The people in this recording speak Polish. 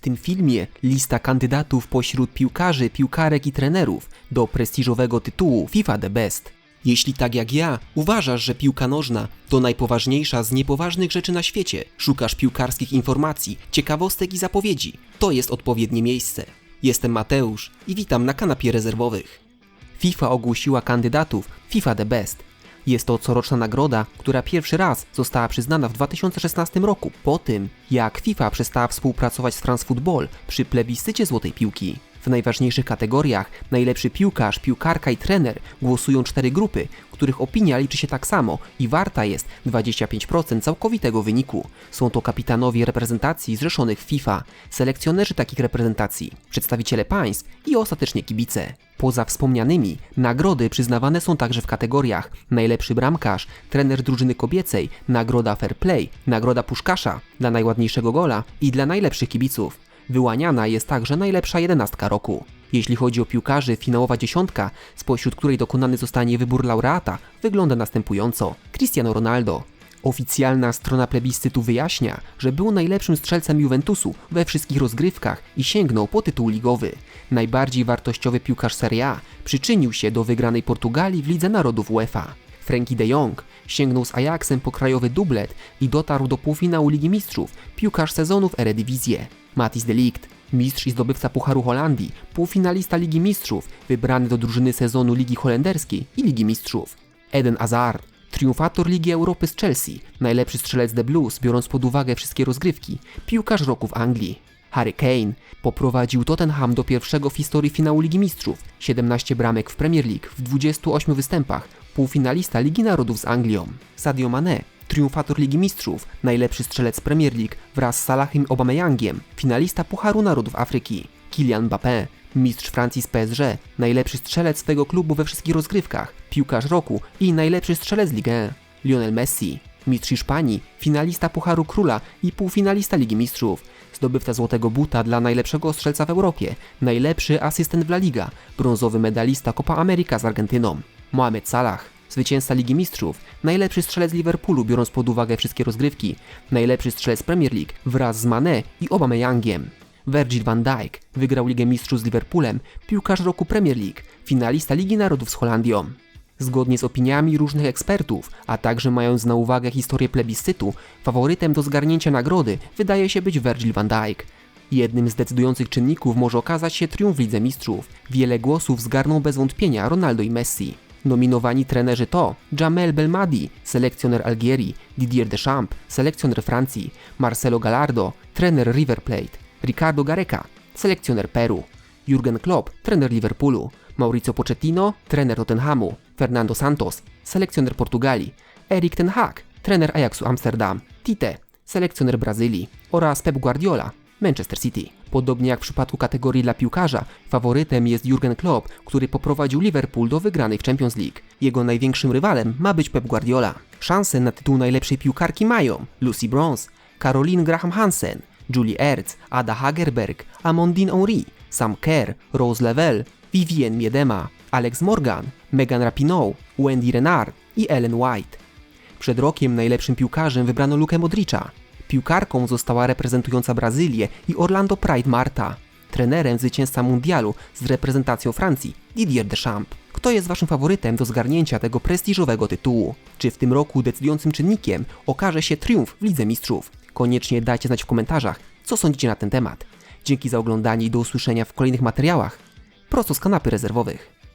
tym filmie lista kandydatów pośród piłkarzy, piłkarek i trenerów do prestiżowego tytułu FIFA The Best. Jeśli tak jak ja uważasz, że piłka nożna to najpoważniejsza z niepoważnych rzeczy na świecie, szukasz piłkarskich informacji, ciekawostek i zapowiedzi, to jest odpowiednie miejsce. Jestem Mateusz i witam na kanapie rezerwowych. FIFA ogłosiła kandydatów FIFA The Best. Jest to coroczna nagroda, która pierwszy raz została przyznana w 2016 roku, po tym jak FIFA przestała współpracować z France Football przy plebiscycie złotej piłki. W najważniejszych kategoriach najlepszy piłkarz, piłkarka i trener głosują cztery grupy, których opinia liczy się tak samo i warta jest 25% całkowitego wyniku. Są to kapitanowie reprezentacji zrzeszonych w FIFA, selekcjonerzy takich reprezentacji, przedstawiciele państw i ostatecznie kibice. Poza wspomnianymi, nagrody przyznawane są także w kategoriach najlepszy bramkarz, trener drużyny kobiecej, nagroda Fair Play, nagroda Puszkasza dla najładniejszego gola i dla najlepszych kibiców. Wyłaniana jest także najlepsza jedenastka roku. Jeśli chodzi o piłkarzy, finałowa dziesiątka, spośród której dokonany zostanie wybór laureata, wygląda następująco. Cristiano Ronaldo. Oficjalna strona plebiscytu wyjaśnia, że był najlepszym strzelcem Juventusu we wszystkich rozgrywkach i sięgnął po tytuł ligowy. Najbardziej wartościowy piłkarz Serie A przyczynił się do wygranej Portugalii w Lidze Narodów UEFA. Frankie de Jong sięgnął z Ajaxem po krajowy dublet i dotarł do półfinału Ligi Mistrzów, piłkarz sezonu w Eredivisie. Matis de Ligt, mistrz i zdobywca Pucharu Holandii, półfinalista Ligi Mistrzów, wybrany do drużyny sezonu Ligi Holenderskiej i Ligi Mistrzów. Eden Hazard, triumfator Ligi Europy z Chelsea, najlepszy strzelec The Blues, biorąc pod uwagę wszystkie rozgrywki, piłkarz roku w Anglii. Harry Kane poprowadził Tottenham do pierwszego w historii finału Ligi Mistrzów, 17 bramek w Premier League w 28 występach, półfinalista Ligi Narodów z Anglią. Sadio Mane triumfator Ligi Mistrzów, najlepszy strzelec Premier League wraz z Salahim Obameyangiem, finalista Pucharu Narodów Afryki. Kylian Mbappé, mistrz Francji z PSG, najlepszy strzelec swego klubu we wszystkich rozgrywkach, piłkarz roku i najlepszy strzelec Ligue 1. Lionel Messi, mistrz Hiszpanii, finalista Pucharu Króla i półfinalista Ligi Mistrzów, zdobywca złotego buta dla najlepszego strzelca w Europie, najlepszy asystent w La Liga, brązowy medalista Copa America z Argentyną. Mohamed Salah, zwycięzca Ligi Mistrzów, najlepszy strzelec Liverpoolu biorąc pod uwagę wszystkie rozgrywki, najlepszy strzelec Premier League wraz z Mane i Aubameyangiem. Virgil van Dijk wygrał Ligę Mistrzów z Liverpoolem, piłkarz roku Premier League, finalista Ligi Narodów z Holandią. Zgodnie z opiniami różnych ekspertów, a także mając na uwagę historię plebiscytu, faworytem do zgarnięcia nagrody wydaje się być Virgil van Dijk. Jednym z decydujących czynników może okazać się triumf Lidze Mistrzów. Wiele głosów zgarną bez wątpienia Ronaldo i Messi. Nominowani trenerzy to Jamel Belmadi, selekcjoner Algierii, Didier Deschamps, selekcjoner Francji, Marcelo Gallardo, trener River Plate, Ricardo Gareca, selekcjoner Peru, Jurgen Klopp, trener Liverpoolu, Mauricio Pochettino, trener Tottenhamu, Fernando Santos, selekcjoner Portugalii, Erik Ten Hag, trener Ajaxu Amsterdam, Tite, selekcjoner Brazylii oraz Pep Guardiola, Manchester City. Podobnie jak w przypadku kategorii dla piłkarza, faworytem jest Jurgen Klopp, który poprowadził Liverpool do wygranej w Champions League. Jego największym rywalem ma być Pep Guardiola. Szanse na tytuł najlepszej piłkarki mają Lucy Bronze, Caroline Graham Hansen, Julie Ertz, Ada Hagerberg, Amandine Henry, Sam Kerr, Rose Lavelle, Vivien Miedema, Alex Morgan, Megan Rapinoe, Wendy Renard i Ellen White. Przed rokiem najlepszym piłkarzem wybrano Lukę Modricza. Piłkarką została reprezentująca Brazylię i Orlando Pride Marta. Trenerem zwycięzca mundialu z reprezentacją Francji Didier Deschamps. Kto jest waszym faworytem do zgarnięcia tego prestiżowego tytułu? Czy w tym roku decydującym czynnikiem okaże się triumf w Lidze Mistrzów? Koniecznie dajcie znać w komentarzach, co sądzicie na ten temat. Dzięki za oglądanie i do usłyszenia w kolejnych materiałach prosto z kanapy rezerwowych.